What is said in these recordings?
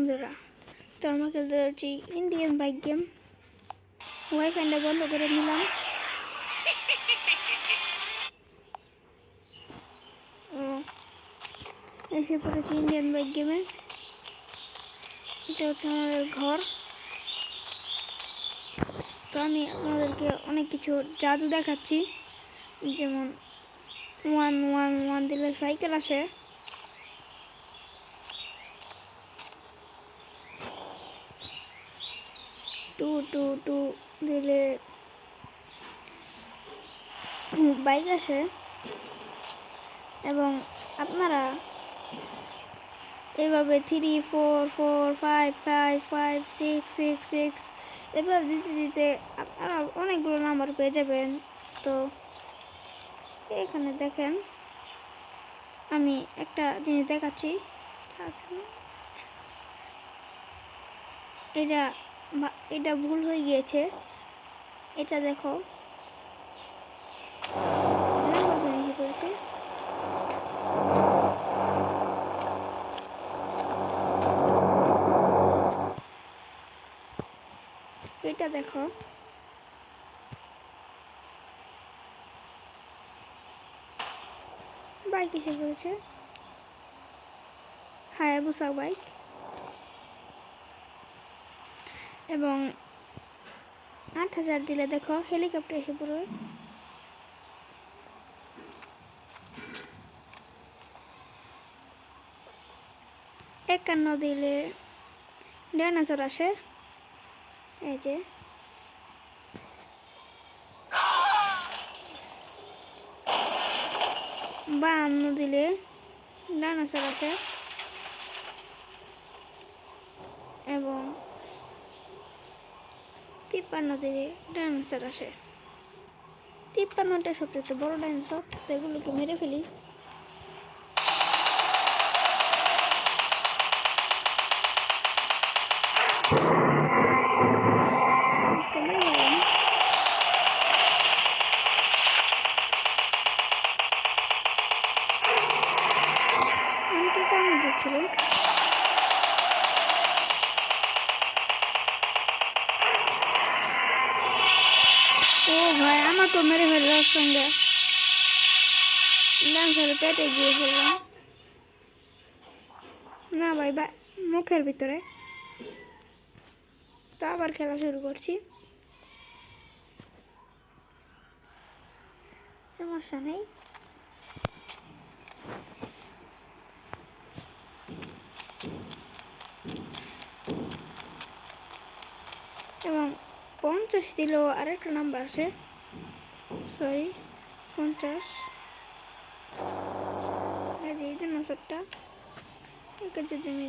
বন্ধুরা, তো আমরা খেলতে যাচ্ছি ইন্ডিয়ান বাইক গেম ওয়াইফাইটা বন্ধ করে নিলাম এসে পড়েছি ইন্ডিয়ান বাইক গেমে এটা হচ্ছে আমাদের ঘর। তো আমি আপনাদেরকে অনেক কিছু জাদু দেখাচ্ছি। যেমন ওয়ান ওয়ান ওয়ান দিলে সাইকেল আসে। টু টু দিলে বাইক আসে এবং আপনারা এভাবে three four four five five five six six six এভাবে দিতে দিতে আপনারা অনেকগুলো নাম্বার পেয়ে যাবেন। তো এখানে দেখেন, আমি একটা জিনিস দেখাচ্ছি। এটা এটা ভুল হয়ে গিয়েছে। এটা দেখো। করেছে এটা দেখো। বাইক এসে পড়েছে হায়াবুসা বাইক। এবং আট হাজার দিলে দেখো হেলিকপ্টার এসে পড়বে। একান্ন দিলে ডাইনোসর আসে। এই যে। বাহান্ন দিলে ডাইনোসর আসে। এবং তিপ্পান্ন দিলে ডাইনোসর আসে। তিপ্পান্নটা সবচেয়ে বড় ডাইনোসর তো এগুলোকে মেরে ফেলি। একটা আমাকে মেরে ফেলল সঙ্গে। ডান্সার পেটে গিয়ে ফেললাম। না ভাই, বা মুখের ভিতরে। তো আবার খেলা শুরু করছি। সমস্যা নেই। এবং পঞ্চাশ দিলেও আরেকটা নাম্বার আছে সরি, পঞ্চাশ। এই যে এই ডাইনোসরটা একে যদি আমি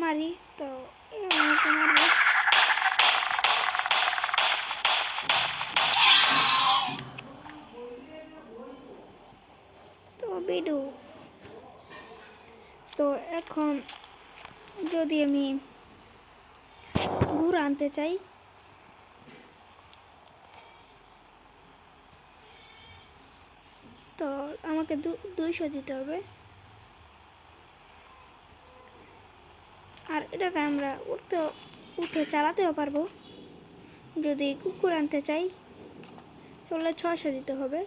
মারি, তো এরকম মারবো। তো বিডু, তো এখন যদি আমি ঘুরে আনতে চাই তো আমাকে দুইশো দিতে হবে। আর এটাতে আমরা উঠতে, উঠে চালাতেও পারব। যদি কুকুর আনতে চাই, তাহলে ছশো দিতে হবে।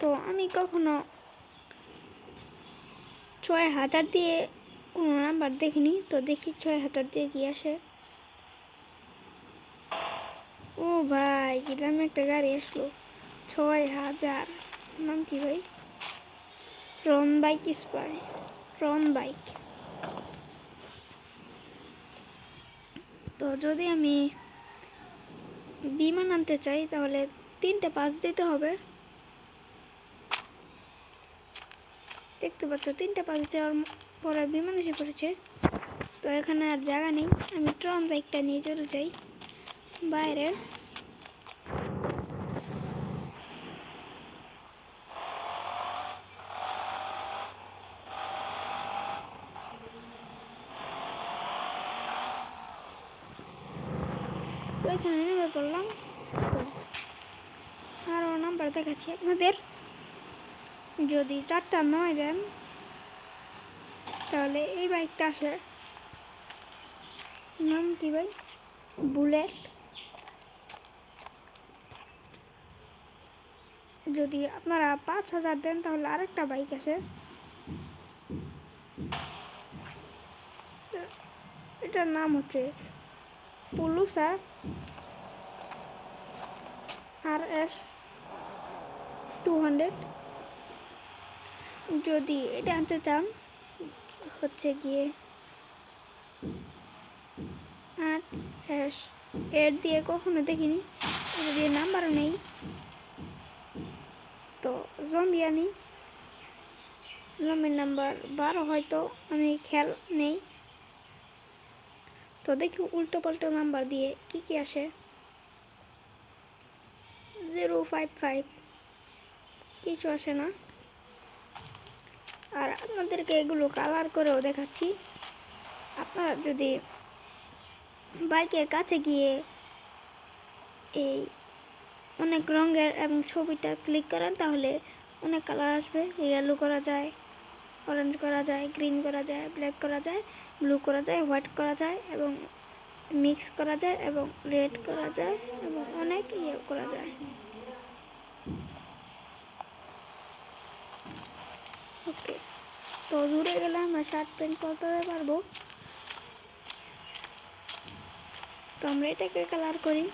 তো আমি কখনো ছয় হাজার দিয়ে কোনো নাম্বার দেখিনি, তো দেখি ছয় হাজার দিয়ে কি আসে। ও ভাই কিলাম একটা গাড়ি আসলো। ছয় হাজার। নাম কি ভাই? Ron bike spy. Ron bike. তো যদি আমি বিমান আনতে চাই, তাহলে তিনটে পাঁচ দিতে হবে। দেখতে পাচ্ছ, তিনটে পাঁচ দেওয়ার পরে বিমান এসে পড়েছে। তো এখানে আর জায়গা নেই। আমি ট্রন বাইকটা নিয়ে চলে যাই। বাইরে। তো এখানে নেমে পড়লাম। তো নাম্বার দেখাচ্ছি আপনাদের। যদি চারটা নয় দেন, তাহলে এই বাইকটা আসে নাম কি ভাই বুলেট। যদি আপনারা পাঁচ হাজার দেন, তাহলে আরেকটা বাইক তো এটার নাম হচ্ছে Pulsar R S two hundred যদি এটা আনতে চান, হচ্ছে গিয়ে আট হ্যাশ এর দিয়ে কখনো দেখিনি এটা দিয়ে নাম্বারও নেই। তো জম্বি আনি। জম্বির নাম্বার বারো হয়তো আমি খেয়াল নেই। তো দেখি উল্টো পাল্টো নাম্বার দিয়ে কি কি আসে। জিরো ফাইভ ফাইভ কিছু আসে না। আর আপনাদেরকে এগুলো কালার করেও দেখাচ্ছি। আপনারা যদি বাইকের কাছে গিয়ে এই অনেক রঙের এবং ছবিটা ক্লিক করেন, তাহলে অনেক কালার আসবে। ইয়েলো করা যায় অরেঞ্জ করা যায় গ্রিন করা যায় ব্ল্যাক করা যায় ব্লু করা যায় হোয়াইট করা যায় এবং মিক্স করা যায় এবং রেড করা যায় এবং অনেক ইয়ে করা যায়। ওকে তো দূরে গেলে আমরা শার্ট প্যান্ট করতে পারব। তো আমরা এটাকে কালার করি।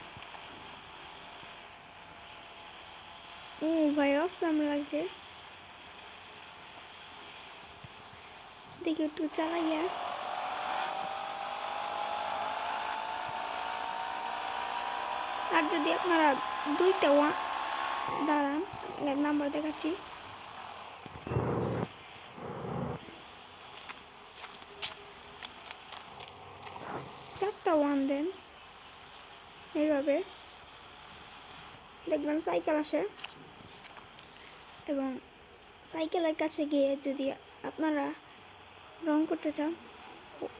ও ভাই অসাম লাগছে দেখি একটু চালাইয়া আর যদি আপনারা দুইটা ওয়া দাঁড়ান নাম্বার দেখাচ্ছি চারটা ওয়ান দেন এইভাবে দেখবেন সাইকেল আসে এবং সাইকেলের কাছে গিয়ে যদি আপনারা রং করতে চান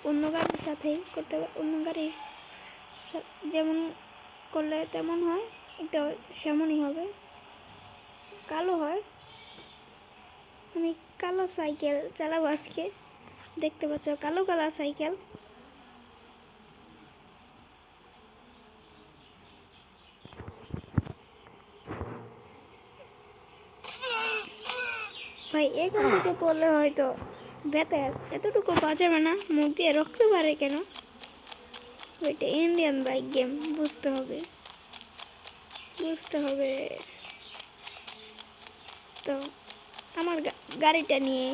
অন্য গাড়ির সাথেই করতে অন্য গাড়ির সা- যেমন করলে তেমন হয়, এটা সেমনই হবে। কালো হয়। আমি কালো সাইকেল চালাবো আজকে। দেখতে পাচ্ছ, কালো কালার সাইকেল। ভাই এখান থেকে পড়লে হয়তো ব্যথা এতটুকু বাজাবে না, মুখ দিয়ে রক্ত পারে কেন? ওইটা ইন্ডিয়ান বাইক গেম বুঝতে হবে। বুঝতে হবে। তো, আমার গাড়িটা নিয়ে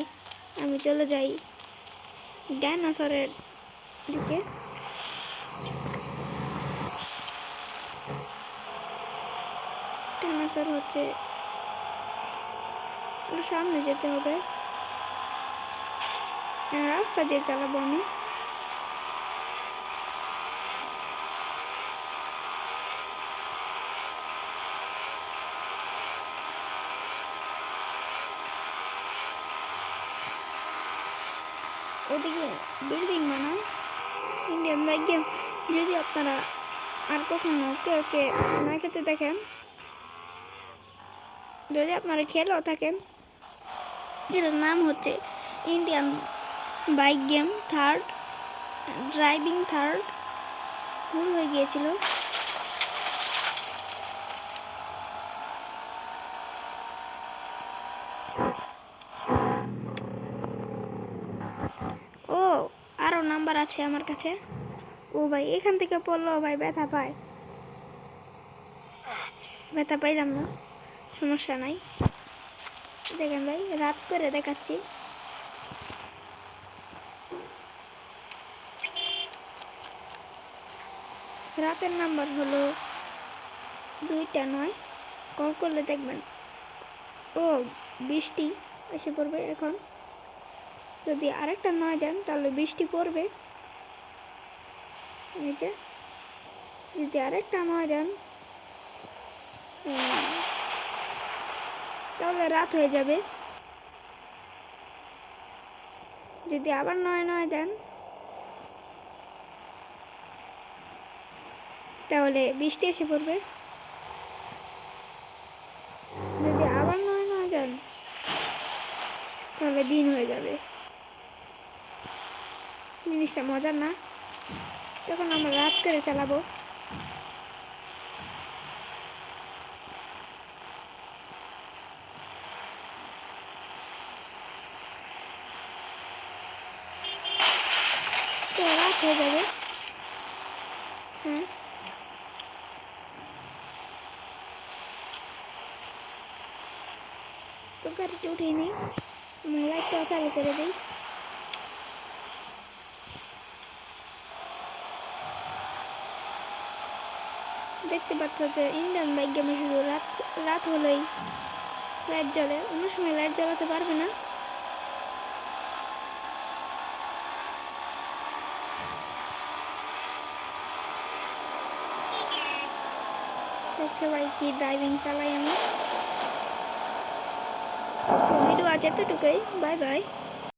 আমি চলে যাই ডাইনোসরের দিকে। ডাইনোসর হচ্ছে একটু সামনে যেতে হবে। হ্যাঁ, রাস্তা দিয়ে চালাবো আমি। ওদিকে বিল্ডিং বানায় ইন্ডিয়ান বাইক গেম যদি আপনারা আর কখনো কেউ কে না খেতে দেখেন যদি আপনারা খেলেও থাকেন এটার নাম হচ্ছে Indian bike game third driving third ভুল হয়ে গিয়েছিল। ও আরও নাম্বার আছে আমার কাছে। ও ভাই, এখান থেকে পড়ল, ভাই, ব্যথা পায়। ব্যথা পাইলাম না, সমস্যা নাই। দেখেন ভাই, রাত করে দেখাচ্ছি। রাতের নাম্বার হলো দুইটা নয়। কল করলে দেখবেন। ও, বৃষ্টি এসে পড়বে এখন। যদি আরেকটা নয় দেন, তাহলে বৃষ্টি পড়বে। এই যে, যদি আরেকটা নয় দেন তাহলে রাত হয়ে যাবে। যদি আবার নয় নয় দেন, তাহলে বৃষ্টি এসে পড়বে। যদি আবার নয় নয় দেন, তাহলে দিন হয়ে যাবে। জিনিসটা মজার না? তখন আমরা রাত করে চালাবো তো রাত হয়ে যাবে। হ্যাঁ। তো গাড়িটা উঠিয়ে নিই। লাইটটাও চালু করে দিই। দেখতে পাচ্ছ যে ইন্ডিয়ান বাইক গেমে শুধু রাত রাত হলেই লাইট জ্বলে। অন্য সময় লাইট জ্বালাতে পারবে না। ভাই কি ড্রাইভিং চালাই আমি। তো ভিডিও আজ এতটুকুই। Bye bye